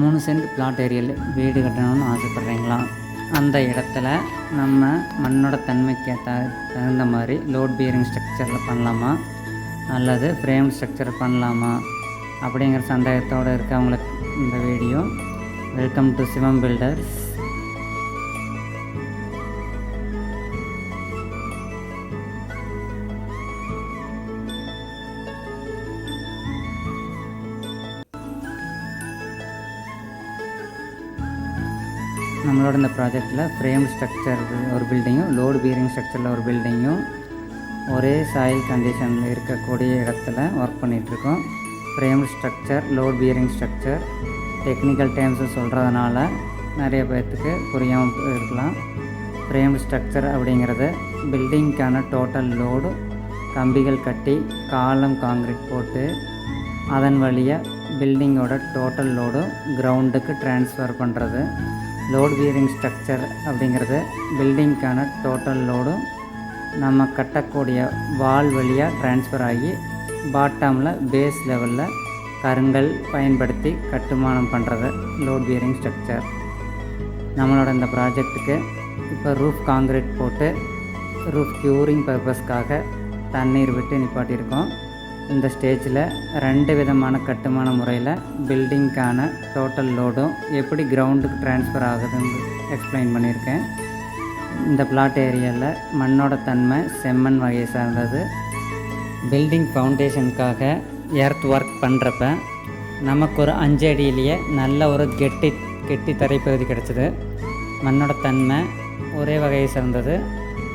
மூணு send plot ஏரியாவில் வீடு கட்டணும்னு ஆசைப்பட்றீங்களா? அந்த இடத்துல நம்ம மண்ணோட தன்மைக்கு த தகுந்த மாதிரி லோட் பியரிங் ஸ்ட்ரக்சரில் பண்ணலாமா? அல்லது ஃப்ரேம் ஸ்ட்ரக்சர் பண்ணலாமா? அப்படிங்கிற சந்தேகத்தோடு இருக்கவங்களுக்கு இந்த video welcome to Shivam builders நம்மளோட இந்த ப்ராஜெக்டில் ஃப்ரேம் ஸ்ட்ரக்சர் ஒரு பில்டிங்கும் லோடு பியரிங் ஸ்ட்ரக்சரில் ஒரு பில்டிங்கும் ஒரே சாயில் கண்டிஷனில் இருக்கக்கூடிய இடத்துல ஒர்க் பண்ணிகிட்ருக்கோம் frame structure load bearing structure technical டேர்ம்ஸை சொல்கிறதுனால நிறைய பேர்த்துக்கு புரியாமல் இருக்கலாம் ஃப்ரேம் ஸ்ட்ரக்சர் அப்படிங்கிறது பில்டிங்க்கான டோட்டல் லோடு கம்பிகள் கட்டி காலம் காங்கிரீட் போட்டு அதன் வழியாக பில்டிங்கோட டோட்டல் லோடு கிரவுண்டுக்கு ட்ரான்ஸ்ஃபர் பண்ணுறது லோட் பியரிங் ஸ்ட்ரக்சர் அப்படிங்கிறது பில்டிங்க்கான டோட்டல் லோடும் நம்ம கட்டக்கூடிய வால் வழியாக ட்ரான்ஸ்ஃபர் ஆகி பாட்டமில் பேஸ் லெவலில் கருங்கல் பயன்படுத்தி கட்டுமானம் பண்ணுறது லோட் பியரிங் ஸ்ட்ரக்சர் நம்மளோட இந்த ப்ராஜெக்ட்டுக்கு இப்போ ரூஃப் காங்கிரீட் போட்டு ரூஃப் க்யூரிங் பர்பஸ்க்காக தண்ணீர் விட்டு நிப்பாட்டியிருக்கோம். இந்த ஸ்டேஜில் ரெண்டு விதமான கட்டுமான முறையில் பில்டிங்க்கான டோட்டல் லோடும் எப்படி கிரவுண்டுக்கு ட்ரான்ஸ்ஃபர் ஆகுதுன்னு எக்ஸ்பிளைன் பண்ணியிருக்கேன். இந்த பிளாட் ஏரியாவில் மண்ணோட தன்மை செம்மண் வகையை சார்ந்தது. பில்டிங் ஃபவுண்டேஷனுக்காக எர்த் ஒர்க் பண்ணுறப்ப நமக்கு ஒரு அஞ்சு அடியிலேயே நல்ல ஒரு கெட்டி கெட்டி தரைப்பகுதி கிடச்சிது. மண்ணோட தன்மை ஒரே வகையை சார்ந்தது.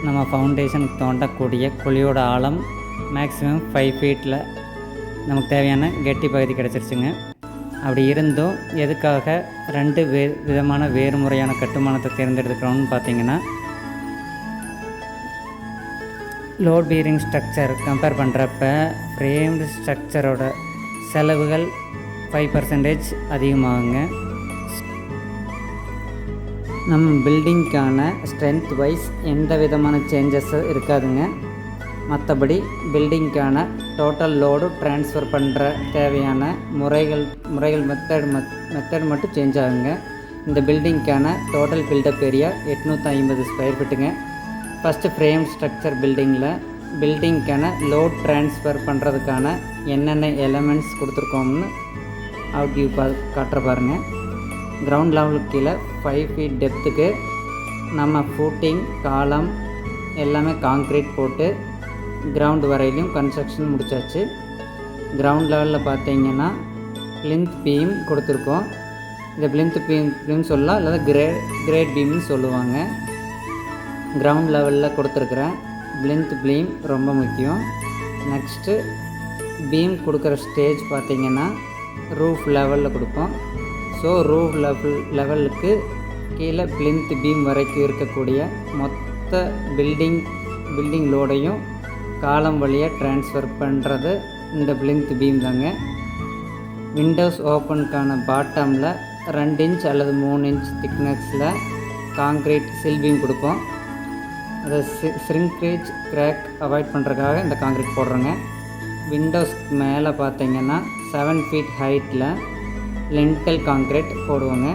நம்ம ஃபவுண்டேஷனுக்கு தோண்டக்கூடிய குழியோட ஆழம் மேக்ஸிமம் ஃபைவ் ஃபீட்டில் நமக்கு தேவையான கெட்டி பகுதி கிடச்சிருச்சுங்க. அப்படி இருந்தும் எதுக்காக ரெண்டு வே விதமான வேறு முறையான கட்டுமானத்தை தேர்ந்தெடுக்கிறோம்னு பார்த்தீங்கன்னா லோட் பீரிங் ஸ்ட்ரக்சர் கம்பேர் பண்ணுறப்ப ஃப்ரேம்டு ஸ்ட்ரக்சரோட செலவுகள் ஃபைவ் பர்சன்டேஜ் அதிகமாகுங்க. நம்ம பில்டிங்க்கான ஸ்ட்ரென்த் வைஸ் எந்த விதமான சேஞ்சஸும் இருக்காதுங்க. மற்றபடி பில்டிங்க்கான டோட்டல் லோடு ட்ரான்ஸ்ஃபர் பண்ணுற தேவையான முறைகள் முறைகள் மெத்தட் மெத்தட் மட்டும் சேஞ்ச் ஆகுங்க. இந்த பில்டிங்க்கான டோட்டல் பில்டப் ஏரியா எட்நூற்றி ஐம்பது ஸ்கொயர் ஃபீட்டுங்க ஃபஸ்ட்டு ஃப்ரேம் ஸ்ட்ரக்சர் பில்டிங்கில் பில்டிங்க்கான லோட் ட்ரான்ஸ்ஃபர் பண்ணுறதுக்கான என்னென்ன எலமெண்ட்ஸ் கொடுத்துருக்கோம்னு அவுட் வியூ பா காட்டுற பாருங்கள் கிரவுண்ட் லெவலுக்கு கீழே ஃபைவ் ஃபீட் டெப்த்துக்கு நம்ம ஃபூட்டிங் காலம் எல்லாமே காங்க்ரீட் போட்டு கிரவுண்ட் வரையிலையும் கன்ஸ்ட்ரக்ஷன் முடிச்சாச்சு. கிரவுண்ட் லெவலில் பார்த்தீங்கன்னா பிளிந்த் பீம் கொடுத்துருக்கோம். இந்த பிளிந்த் பீம் பீம் சொல்லலாம் இல்லை கிரே கிரேட் பீம்னு சொல்லுவாங்க. கிரவுண்ட் லெவலில் கொடுத்துருக்குறேன். பிளிந்த் பீம் ரொம்ப முக்கியம். நெக்ஸ்ட்டு பீம் கொடுக்குற ஸ்டேஜ் பார்த்திங்கன்னா ரூஃப் லெவலில் கொடுப்போம். ஸோ ரூஃப் லெவல் லெவலுக்கு கீழே பிளிந்த் பீம் வரைக்கும் இருக்கக்கூடிய மொத்த பில்டிங் பில்டிங் லோடையும் காலம் வழியாக ட்ரான்ஸ்ஃபர் பண்ணுறது இந்த பிளிங்க் பீம் தாங்க. விண்டோஸ் ஓப்பனுக்கான பாட்டமில் ரெண்டு இன்ச் அல்லது மூணு இன்ச் திக்னஸில் காங்க்ரீட் சில் பீம் கொடுப்போம். அதை சி ஸ்ரிங்கேஜ் கிராக் அவாய்ட் பண்ணுறதுக்காக இந்த காங்க்ரீட் போடுறோங்க. விண்டோஸ் மேலே பார்த்தீங்கன்னா செவன் ஃபீட் ஹைட்டில் லிண்டல் காங்க்ரீட் போடுவோங்க.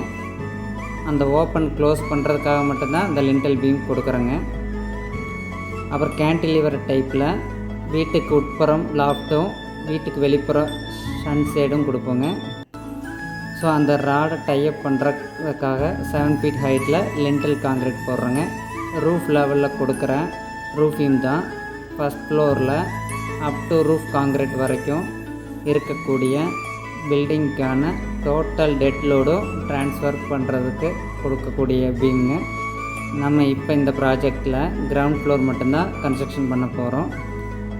அந்த ஓப்பன் க்ளோஸ் பண்ணுறதுக்காக மட்டும்தான் இந்த லிண்டல் பீம் கொடுக்குறோங்க. அப்புறம் கேன்டிலிவர் டைப்பில் வீட்டுக்கு உட்புறம் லாஃப்ட்டும் வீட்டுக்கு வெளிப்புறம் சன்சேடும் கொடுப்போங்க. ஸோ அந்த ராடை டைப் பண்ணுறதுக்காக செவன் ஃபீட் ஹைட்டில் லென்டல் காங்கிரீட் போடுறோங்க. ரூஃப் லெவலில் கொடுக்குற ரூஃபிங் தான். ஃபஸ்ட் ஃப்ளோரில் அப் டு ரூஃப் காங்கிரீட் வரைக்கும் இருக்கக்கூடிய பில்டிங்க்கான டோட்டல் டெட் லோடும் ட்ரான்ஸ்ஃபர் பண்ணுறதுக்கு கொடுக்கக்கூடிய பீம்ங்க நம்ம இப்போ இந்த ப்ராஜெக்டில் கிரவுண்ட் ஃப்ளோர் மட்டும்தான் கன்ஸ்ட்ரக்ஷன் பண்ண போகிறோம்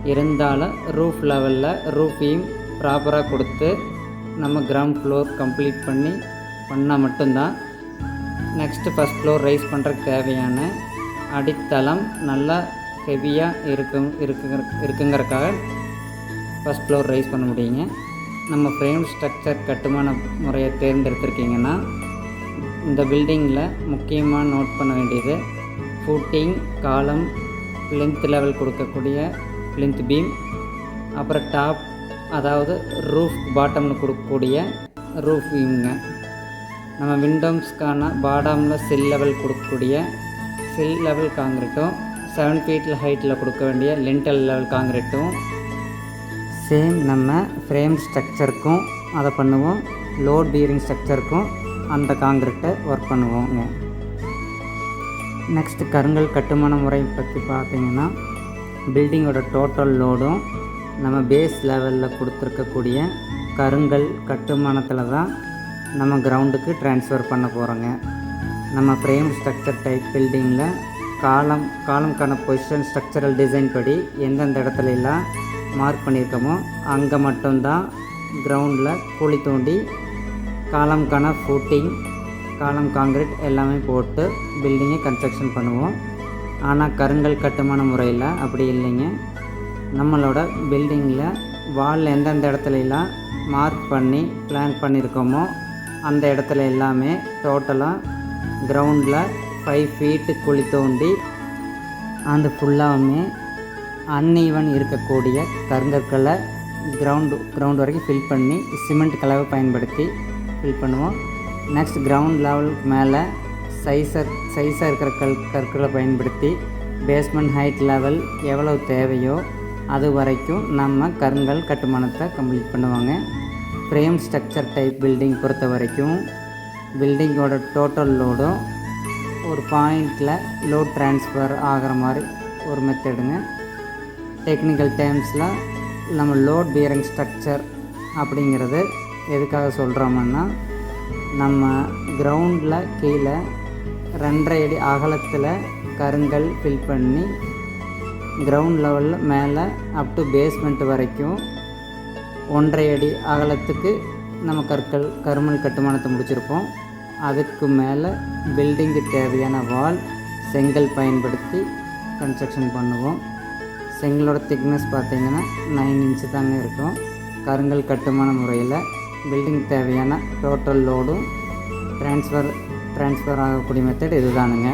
இருந்தாலும் ரூஃப் லெவலில் ரூஃபையும் ப்ராப்பராக கொடுத்து நம்ம கிரவுண்ட் ஃப்ளோர் கம்ப்ளீட் பண்ணி பண்ணால் மட்டும்தான் நெக்ஸ்ட்டு ஃபஸ்ட் ஃப்ளோர் ரைஸ் பண்ணுறக்கு தேவையான அடித்தளம் நல்லா ஹெவியாக இருக்கும் இருக்குங்கிற இருக்குங்கிறக்காக ஃபஸ்ட் ஃப்ளோர் ரைஸ் பண்ண முடியுங்க. நம்ம ஃப்ரேம் ஸ்ட்ரக்சர் கட்டுமான முறையை தேர்ந்தெடுத்திருக்கீங்கன்னா இந்த பில்டிங்கில் முக்கியமாக நோட் பண்ண வேண்டியது ஃபூட்டிங் காலம் லென்த் லெவல் கொடுக்கக்கூடிய லென்த் பீம் அப்புறம் டாப் அதாவது ரூஃப் பாட்டம்னு கொடுக்கக்கூடிய ரூஃப் பீம்ங்க நம்ம விண்டோம்ஸ்க்கான பாடாமில் சில் லெவல் கொடுக்கக்கூடிய சில் லெவல் காங்கிரீட்டும் செவன் ஃபீட்டில் ஹைட்டில் கொடுக்க வேண்டிய லிண்டல் லெவல் காங்கிரீட்டும் சேம் நம்ம ஃப்ரேம் ஸ்ட்ரக்சருக்கும் அதை பண்ணுவோம் லோட் பியரிங் ஸ்ட்ரக்சருக்கும் அந்த காங்கிரீட்டை ஒர்க் பண்ணுவோங்க. நெக்ஸ்ட்டு கருங்கல் கட்டுமான முறை பற்றி பார்த்தீங்கன்னா பில்டிங்கோட டோட்டல் லோடும் நம்ம பேஸ் லெவலில் கொடுத்துருக்கக்கூடிய கருங்கல் கட்டுமானத்தில் தான் நம்ம கிரவுண்டுக்கு ட்ரான்ஸ்ஃபர் பண்ண போகிறோங்க நம்ம ஃப்ரேம் ஸ்ட்ரக்சர் டைப் பில்டிங்கில் காலம் காலம்கான பொசிஷன் ஸ்ட்ரக்சரல் டிசைன் படி எந்தெந்த இடத்துல எல்லாம் மார்க் பண்ணியிருக்கோமோ அங்கே மட்டும்தான் கிரவுண்டில் குழி தோண்டி காலம்கான ஃபூட்டிங் காலம் காங்கிரீட் எல்லாமே போட்டு பில்டிங்கை கன்ஸ்ட்ரக்ஷன் பண்ணுவோம். ஆனால் கருங்கல் கட்டுமான முறையில் அப்படி இல்லைங்க. நம்மளோட பில்டிங்கில் வால் எந்தெந்த இடத்துலலாம் மார்க் பண்ணி பிளான் பண்ணியிருக்கோமோ அந்த இடத்துல எல்லாமே டோட்டலாக கிரவுண்டில் ஃபைவ் ஃபீட்டு குழி தோண்டி அந்த ஃபுல்லாகவுமே அன்ஈவன் இருக்கக்கூடிய கருங்கற்களை கிரவுண்டு கிரவுண்ட் வரைக்கும் ஃபில் பண்ணி சிமெண்ட் கலவை பயன்படுத்தி ஃபில் பண்ணுவோம். நெக்ஸ்ட் கிரவுண்ட் லெவலுக்கு மேலே சைஸர் சைஸாக இருக்கிற கல் கற்களை பயன்படுத்தி பேஸ்மெண்ட் ஹைட் லெவல் எவ்வளோ தேவையோ அது வரைக்கும் நம்ம கருங்கல் கட்டுமானத்தை கம்ப்ளீட் பண்ணுவாங்க. ஃப்ரேம் ஸ்ட்ரக்சர் டைப் பில்டிங் பொறுத்த வரைக்கும் பில்டிங்கோட டோட்டல் லோடும் ஒரு பாயிண்டில் லோட் ட்ரான்ஸ்ஃபர் ஆகிற மாதிரி ஒரு மெத்தடுங்க டெக்னிக்கல் டேர்ம்ஸில் நம்ம லோட் பியரிங் ஸ்ட்ரக்சர் அப்படிங்கிறது எதுக்காக சொல்கிறோம்னா நம்ம கிரவுண்டில் கீழே ரெண்டரை அடி அகலத்தில் கருங்கல் ஃபில் பண்ணி கிரவுண்ட் லெவலில் மேலே அப் டு பேஸ்மெண்ட் வரைக்கும் ஒன்றரை அடி அகலத்துக்கு நம்ம கற்கள் கருமல் கட்டுமானத்தை முடிச்சிருப்போம். அதுக்கு மேலே பில்டிங்கு தேவையான வால் செங்கல் பயன்படுத்தி கன்ஸ்ட்ரக்ஷன் பண்ணுவோம். செங்கலோட திக்னஸ் பார்த்திங்கன்னா நைன் இன்ச்சு தாங்க இருக்கும். கருங்கல் கட்டுமான முறையில் பில்டிங் தேவையான டோட்டல் லோடும் ட்ரான்ஸ்ஃபர் ட்ரான்ஸ்ஃபர் ஆகக்கூடிய மெத்தட் இதுதானுங்க.